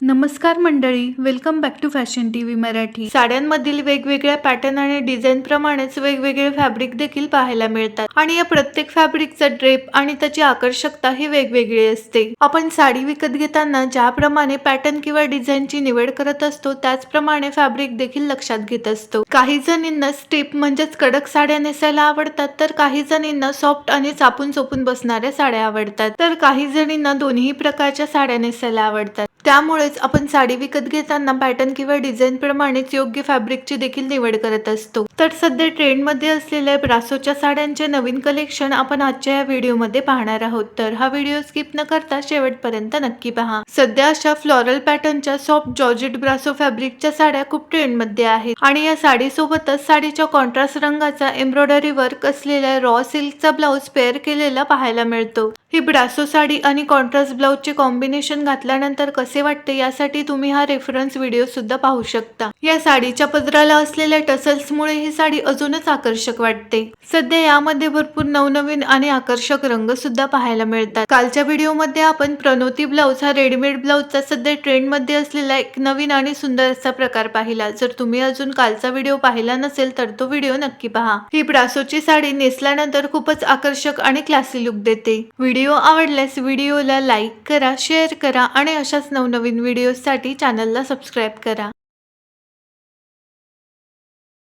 नमस्कार मंडळी welcome back to fashion TV Marathi. साड्यांमधील वेगवेगळ्या पॅटर्न आणि डिझाईन प्रमाणेच वेगवेगळे फॅब्रिक देखील पाहायला मिळतात. आणि या प्रत्येक फॅब्रिकचा ड्रेप आणि त्याची आकर्षकता ही वेगवेगळी असते. आपण साडी विकत घेताना ज्याप्रमाणे पॅटर्न किंवा डिझाईनची निवड करत असतो त्याचप्रमाणे फॅब्रिक देखील लक्षात घेत असतो. काही जणींना स्टेप म्हणजेच कडक साड्या नेसायला आवडतात तर काही जणींना सॉफ्ट आणि चापून चोपून बसणाऱ्या साड्या आवडतात. तर काही जणींना दोन्ही प्रकारच्या साड्या नेसायला आवडतात. त्यामुळेच आपण साडी विकत घेताना पॅटर्न किंवा डिझाईन प्रमाणेच योग्य फॅब्रिकची देखील निवड करत असतो. तर सध्या ट्रेंडमध्ये असलेल्या ब्रासोच्या साड्यांचे नवीन कलेक्शन आपण आजच्या या व्हिडिओमध्ये पाहणार आहोत. तर हा व्हिडिओ स्किप न करता शेवटपर्यंत नक्की पहा. सध्या अशा फ्लोरल पॅटर्नच्या सॉफ्ट जॉर्जेट ब्रासो फॅब्रिकच्या साड्या खूप ट्रेंडमध्ये आहेत. आणि या साडीसोबतच साडीच्या कॉन्ट्रास्ट रंगाचा एम्ब्रॉयडरी वर्क असलेल्या रॉ सिल्कचा ब्लाऊज पेअर केलेला पाहायला मिळतो. ही ब्रासो साडी आणि कॉन्ट्रास्ट ब्लाऊजचे कॉम्बिनेशन घातल्यानंतर कसे वाटते यासाठी तुम्ही हा रेफरन्स व्हिडिओ सुद्धा पाहू शकता. या साडीच्या पदराला असलेल्या टसल्समुळे ही साडी अजूनच आकर्षक वाटते. सध्या यामध्ये भरपूर नवनवीन आणि आकर्षक रंग सुद्धा पाहायला मिळतात. कालच्या व्हिडिओमध्ये आपण प्रणोती ब्लाऊज हा रेडीमेड ब्लाऊजचा सध्या ट्रेंडमध्ये असलेला एक नवीन आणि सुंदर असा प्रकार पाहिला. जर तुम्ही अजून कालचा व्हिडिओ पाहिला नसेल तर तो व्हिडिओ नक्की पहा. ही ब्रासोची साडी नेसल्यानंतर खूपच आकर्षक आणि क्लासी लुक देते. व्हिडिओ आवडल्यास व्हिडिओला लाईक करा शेअर करा आणि अशाच नवनवीन व्हिडिओजसाठी चॅनलला सबस्क्राईब करा.